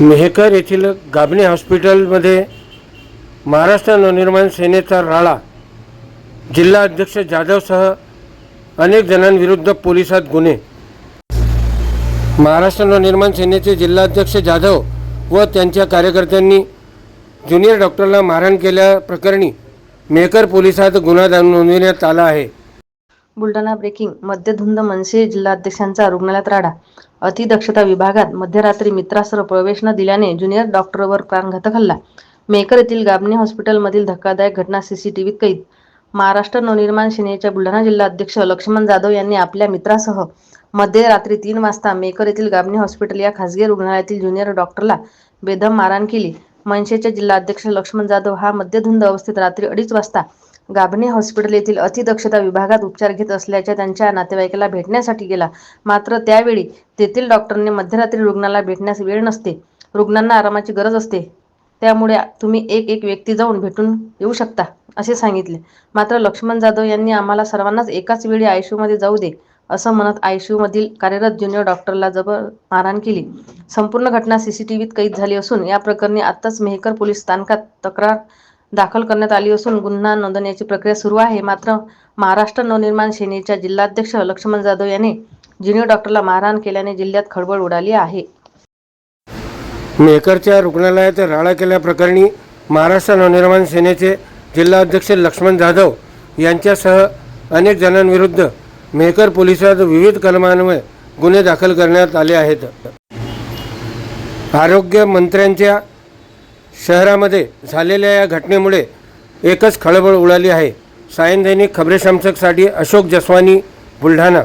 मेहकर येथील गाबणे हॉस्पिटलमध्ये महाराष्ट्र नवनिर्माण सेनेचा राळा जिल्हा अध्यक्ष जाधवसह अनेक जणांविरुद्ध पोलिसात गुन्हे. महाराष्ट्र नवनिर्माण सेनेचे जिल्हाध्यक्ष जाधव व त्यांच्या कार्यकर्त्यांनी ज्युनियर डॉक्टरला मारहाण केल्याप्रकरणी मेहकर पोलिसात गुन्हा नोंदविण्यात आला आहे. बुलढाणा ब्रेकिंग मध्यधुंद मनसे जिल्हाध्यक्षांचा रुग्णालयात राडा. अतिदक्षता विभागात मध्यरात्री मित्रासह प्रवेश न दिल्याने ज्युनियर डॉक्टरवर प्राणघातक हल्ला. मेकर येथील गाबणे हॉस्पिटलमधील धक्कादायक घटना सीसीटीव्हीत कैद. महाराष्ट्र नवनिर्माण सेनेच्या बुलढाणा जिल्हा अध्यक्ष लक्ष्मण जाधव यांनी आपल्या मित्रासह मध्यरात्री तीन वाजता मेकर येथील गाबणे हॉस्पिटल या खासगी रुग्णालयातील ज्युनियर डॉक्टरला बेदम मारहाण केली. मनसेचे जिल्हाध्यक्ष लक्ष्मण जाधव हा मध्यधुंद अवस्थेत रात्री अडीच वाजता गाभणे हॉस्पिटल येथील अतिदक्षता विभागात उपचार घेत असल्याच्या त्यांच्या नातेवाईकाला भेटण्यासाठी गेला. मात्र त्यावेळी तेथील डॉक्टरने मध्यरात्री रुग्णाला भेटण्यास वेळ नसते. रुग्णांना आरामाची गरज असते. त्यामुळे तुम्ही एक एक व्यक्ती जाऊन भेटून येऊ शकता असे सांगितले. मात्र लक्ष्मण जाधव यांनी आम्हाला सर्वांनाच एकाच वेळी आयसीयूमध्ये जाऊ दे असं म्हणत आयसीयूमधील कार्यरत ज्युनियर डॉक्टरला जबर मारहाण केली. संपूर्ण घटना सीसीटीव्हीत कैद झाली असून या प्रकरणी आत्ताच मेहकर पोलीस स्थानकात तक्रार दाखल करण्यात आली असून गुन्हा नोंदवण्याची प्रक्रिया सुरू आहे. मात्र महाराष्ट्र नवनिर्माण सेनेच्या जिल्हाध्यक्ष लक्ष्मण जाधव यांनी ज्युनियर डॉक्टरला मारहाण केल्याने जिल्ह्यात खळबळ उडाली आहे. मेहकरच्या रुग्णालयात राळा केल्याप्रकरणी महाराष्ट्र नवनिर्माण सेनेचे जिल्हाध्यक्ष लक्ष्मण जाधव यांच्यासह अनेक जणांविरुद्ध मेहकर पोलिसात विविध कलमांवर गुन्हे दाखल करण्यात आले आहेत. आरोग्य मंत्र्यांच्या शहरामध्ये झालेल्या या घटनेमुळे एकच खळबळ उडाली आहे. सायन दैनिक खबरेशमसकसाठी अशोक जसवानी बुलढाणा.